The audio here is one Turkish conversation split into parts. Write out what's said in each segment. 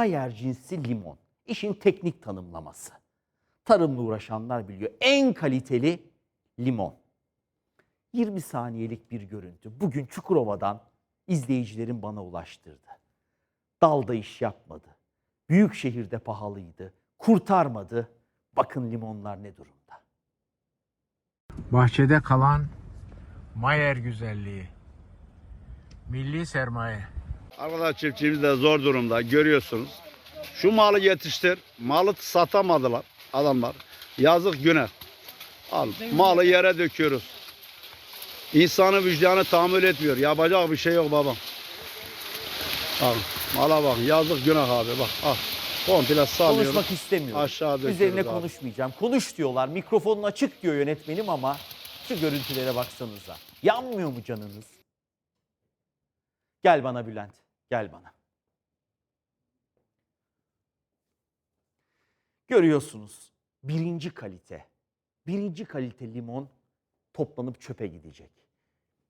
Mayer cinsi limon. İşin teknik tanımlaması. Tarımla uğraşanlar biliyor. En kaliteli limon. 20 saniyelik bir görüntü. Bugün Çukurova'dan izleyicilerin bana ulaştırdı. Dalda iş yapmadı. Büyük şehirde pahalıydı. Kurtarmadı. Bakın limonlar ne durumda. Bahçede kalan Mayer güzelliği. Milli sermaye. Arkadaş çiftçimiz de zor durumda görüyorsunuz. Şu malı yetiştir. Malı satamadılar adamlar. Yazık günah. Al malı yere döküyoruz. İnsanın vicdanı tahammül etmiyor. Yapacak bir şey yok babam. Al mala bak yazık günah abi bak al. Komple sallıyorum. Konuşmak istemiyorum. Aşağı döküyoruz Üzerine abi. konuşmayacağım. Konuş diyorlar. Mikrofonun açık diyor yönetmenim ama şu görüntülere baksanıza. Yanmıyor mu canınız? Gel bana Bülent. Gel bana. Görüyorsunuz. Birinci kalite. Birinci kalite limon toplanıp çöpe gidecek.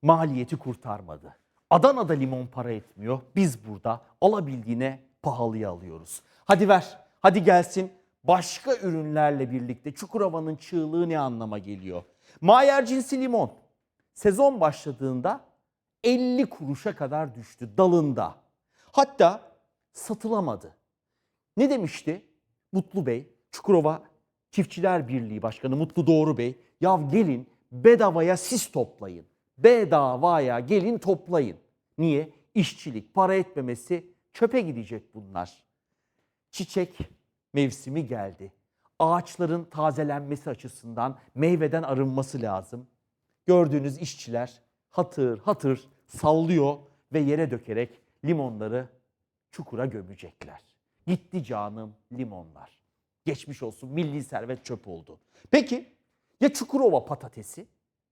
Maliyeti kurtarmadı. Adana'da limon para etmiyor. Biz burada alabildiğine pahalıya alıyoruz. Hadi ver. Hadi gelsin. Başka ürünlerle birlikte Çukurova'nın çığlığı ne anlama geliyor? Mayer cinsi limon. Sezon başladığında 50 kuruşa kadar düştü dalında. Hatta satılamadı. Ne demişti Mutlu Bey, Çukurova Çiftçiler Birliği Başkanı Mutlu Doğru Bey? Ya gelin bedavaya siz toplayın. Bedavaya gelin toplayın. Niye? İşçilik, para etmemesi çöpe gidecek bunlar. Çiçek mevsimi geldi. Ağaçların tazelenmesi açısından meyveden arınması lazım. Gördüğünüz işçiler hatır hatır sallıyor ve yere dökerek limonları çukura gömecekler. Gitti canım limonlar. Geçmiş olsun milli servet çöp oldu. Peki ya Çukurova patatesi?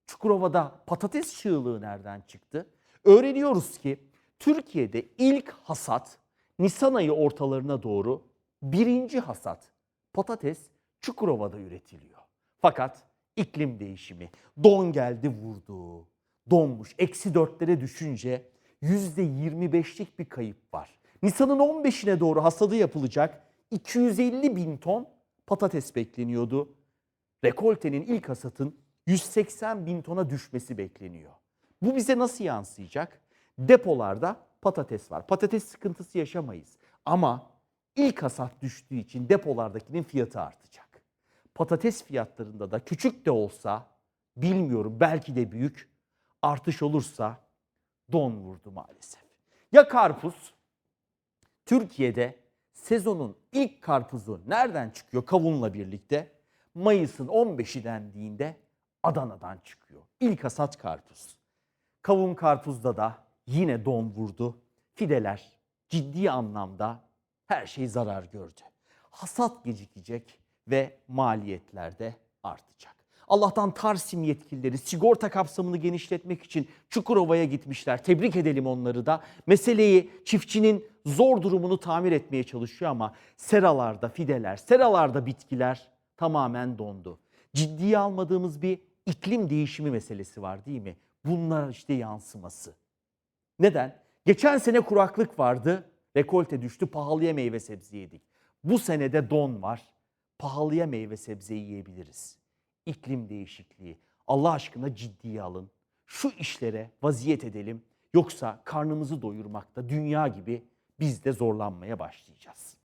Çukurova'da patates çığlığı nereden çıktı? Öğreniyoruz ki Türkiye'de ilk hasat Nisan ayı ortalarına doğru birinci hasat patates Çukurova'da üretiliyor. Fakat iklim değişimi, don geldi vurdu. Donmuş, eksi dörtlere düşünce 25'lik bir kayıp var. Nisan'ın 15'ine doğru hasadı yapılacak 250 bin ton patates bekleniyordu. Rekoltenin ilk hasatın 180 bin tona düşmesi bekleniyor. Bu bize nasıl yansıyacak? Depolarda patates var. Patates sıkıntısı yaşamayız. Ama ilk hasat düştüğü için depolardakinin fiyatı artacak. Patates fiyatlarında da küçük de olsa bilmiyorum belki de büyük artış olursa don vurdu maalesef. Ya karpuz? Türkiye'de sezonun ilk karpuzu nereden çıkıyor kavunla birlikte? Mayıs'ın 15'i dendiğinde Adana'dan çıkıyor. İlk hasat karpuz. Kavun karpuzda da yine don vurdu. Fideler ciddi anlamda her şey zarar gördü. Hasat gecikecek ve maliyetler de artacak. Allah'tan Tarsim yetkilileri sigorta kapsamını genişletmek için Çukurova'ya gitmişler. Tebrik edelim onları da. Meseleyi çiftçinin zor durumunu tamir etmeye çalışıyor ama seralarda fideler, seralarda bitkiler tamamen dondu. Ciddiye almadığımız bir iklim değişimi meselesi var değil mi? Bunlar işte yansıması. Neden? Geçen sene kuraklık vardı, rekolte düştü, pahalıya meyve sebze yedik. Bu senede don var, pahalıya meyve sebze yiyebiliriz. İklim değişikliği. Allah aşkına ciddiye alın. Şu işlere vaziyet edelim. Yoksa karnımızı doyurmakta dünya gibi biz de zorlanmaya başlayacağız.